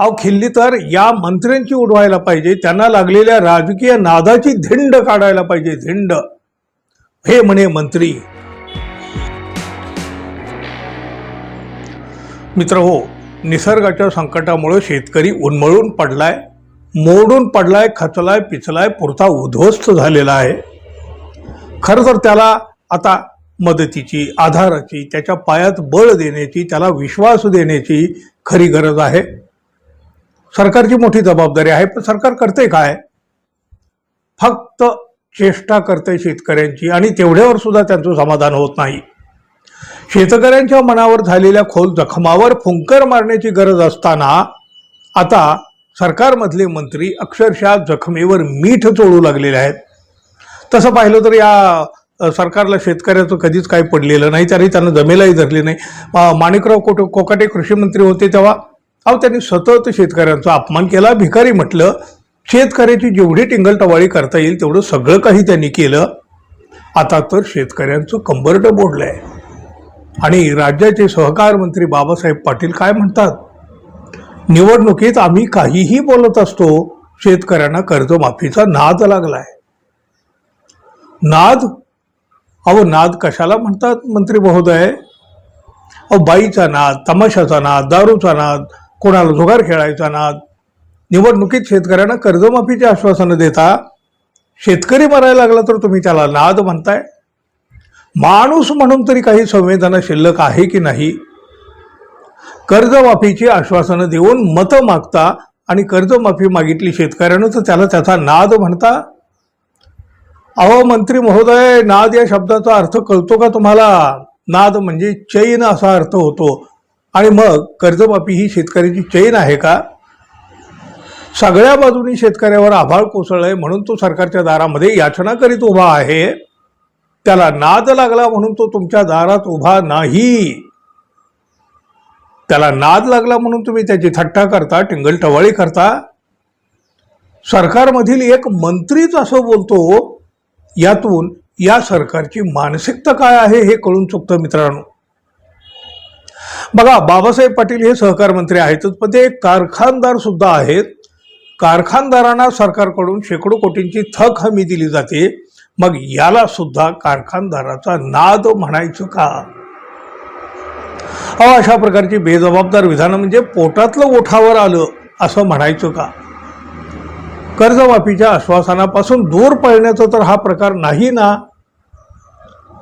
अहो खिल्ली तर या मंत्र्यांची उडवायला पाहिजे त्यांना लागलेल्या राजकीय नादाची धिंड काढायला पाहिजे धिंड. हे म्हणे मंत्री. मित्र हो निसर्गाच्या संकटामुळे शेतकरी उन्मळून पडलाय मोडून पडलाय खचलाय पिचलाय पुरता उद्ध्वस्त झालेला आहे. खरं तर त्याला आता मदतीची आधाराची त्याच्या पायात बळ देण्याची त्याला विश्वास देण्याची खरी गरज आहे. सरकारची मोठी जबाबदारी आहे पण सरकार करते काय? फक्त चेष्टा करते शेतकऱ्यांची आणि तेवढ्यावर सुद्धा त्यांचं समाधान होत नाही. शेतकऱ्यांच्या मनावर झालेल्या खोल जखमावर फुंकर मारण्याची गरज असताना आता सरकारमधले मंत्री अक्षरशः जखमेवर मीठ चोळू लागलेले आहेत. तसं पाहिलं तर या सरकारला शेतकऱ्याचं कधीच काही पडलेलं नाही तरी त्यांना जमेलाही धरले नाही. माणिकराव कोट कोकाटे कृषी मंत्री होते तेव्हा अहो त्यांनी सतत शेतकऱ्यांचा अपमान केला भिकारी म्हटलं शेतकऱ्याची जेवढी टिंगलटवाळी करता येईल तेवढं सगळं काही त्यांनी केलं. आता तर शेतकऱ्यांचं कंबरट आहे आणि राज्याचे सहकार मंत्री बाबासाहेब पाटील काय म्हणतात? निवडणुकीत आम्ही काहीही बोलत असतो शेतकऱ्यांना कर्जमाफीचा नाद लागलाय. नाद? अहो नाद कशाला म्हणतात मंत्री महोदय? अहो बाईचा नाद तमाशाचा नाद दारूचा नाद कोणाला जुगार खेळायचा नाद निवडणुकीत शेतकऱ्यांना कर्जमाफीचे आश्वासनं देता शेतकरी मरायला लागला तर तुम्ही त्याला नाद म्हणताय? माणूस म्हणून तरी काही संवेदना शिल्लक आहे की नाही? कर्जमाफीची आश्वासनं देऊन मतं मागता आणि कर्जमाफी मागितली शेतकऱ्यानं तर त्याला त्याचा नाद म्हणता? अहो मंत्री महोदय नाद या शब्दाचा अर्थ कळतो का तुम्हाला? नाद म्हणजे चैन असा अर्थ होतो. आणि मग कर्जमाफी ही शेतकऱ्याची चैन आहे का? सगळ्या बाजूनी शेतकऱ्यावर आभाळ कोसळलंय म्हणून तो सरकारच्या दारामध्ये याचना करीत उभा आहे. त्याला नाद लागला म्हणून तो तुमच्या दारात उभा नाही. त्याला नाद लागला म्हणून तुम्ही त्याची थट्टा करता टिंगलटवाळी करता. सरकारमधील एक मंत्रीच असं बोलतो यातून या सरकारची मानसिकता काय आहे हे कळून चुकतं मित्रांनो. बघा बाबासाहेब पाटील हे सहकार मंत्री आहेतच पण ते कारखानदार सुद्धा आहेत. कारखानदारांना सरकारकडून शेकडो कोटींची थक हमी दिली जाते. मग याला सुद्धा कारखानदाराचा नाद म्हणायचं का? अहो अशा प्रकारची बेजबाबदार विधानं म्हणजे पोटातलं ओठावर आलं असं म्हणायचं का? कर्जमाफीच्या आश्वासनापासून दूर पळण्याचा तर हा प्रकार नाही ना?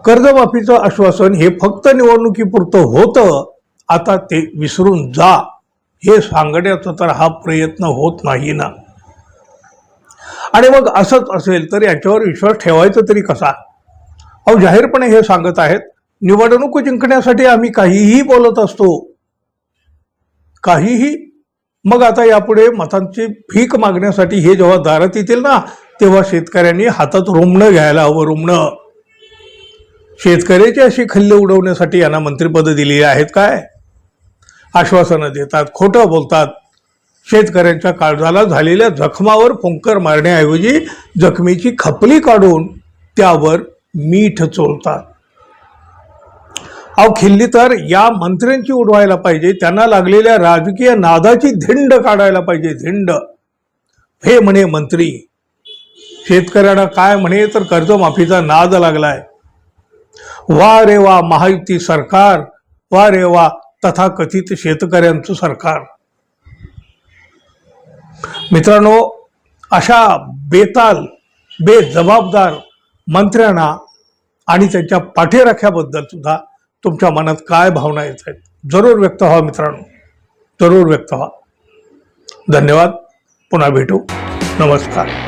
कर्जमाफीचं आश्वासन हे फक्त निवडणुकीपुरतं होतं. आता ते विसरून जा. हे सांगण्याचा तर हा प्रयत्न होत नाही ना. आणि मग असंच असेल तर याच्यावर विश्वास ठेवायचा तरी कसा? अहो जाहीरपणे हे सांगत आहेत निवडणूक जिंकण्यासाठी आम्ही काहीही बोलत असतो. काहीही. मग आता यापुढे मतांची भीक मागण्यासाठी हे जेव्हा दारात येतील ना तेव्हा शेतकऱ्यांनी हातात रुमणं घ्यायला हवं रुमणं शेतकऱ्याची अशी खल्ले उडवण्यासाठी यांना मंत्रिपद दिली आहेत काय? आश्वासनं देतात खोटं बोलतात. शेतकऱ्यांच्या काळजाला झालेल्या जखमावर फुंकर मारण्याऐवजी जखमीची खपली काढून त्यावर मीठ चोळतात. अहो खिल्ली तर या मंत्र्यांची उडवायला पाहिजे त्यांना लागलेल्या राजकीय नादाची धिंड काढायला पाहिजे धिंड. हे म्हणे मंत्री. शेतकऱ्यांना काय म्हणे तर कर्जमाफीचा नाद लागलाय. वा रे वा महायुती सरकार. वा रे वा तथाकथित शेतकऱ्यांचं सरकार. मित्रांनो अशा बेताल बेजबाबदार मंत्र्यांना आणि त्यांच्या पाठीराख्याबद्दल सुद्धा तुमच्या मनात काय भावना येत आहेत? जरूर व्यक्त व्हा मित्रांनो. जरूर व्यक्त व्हा. धन्यवाद. पुन्हा भेटू. नमस्कार.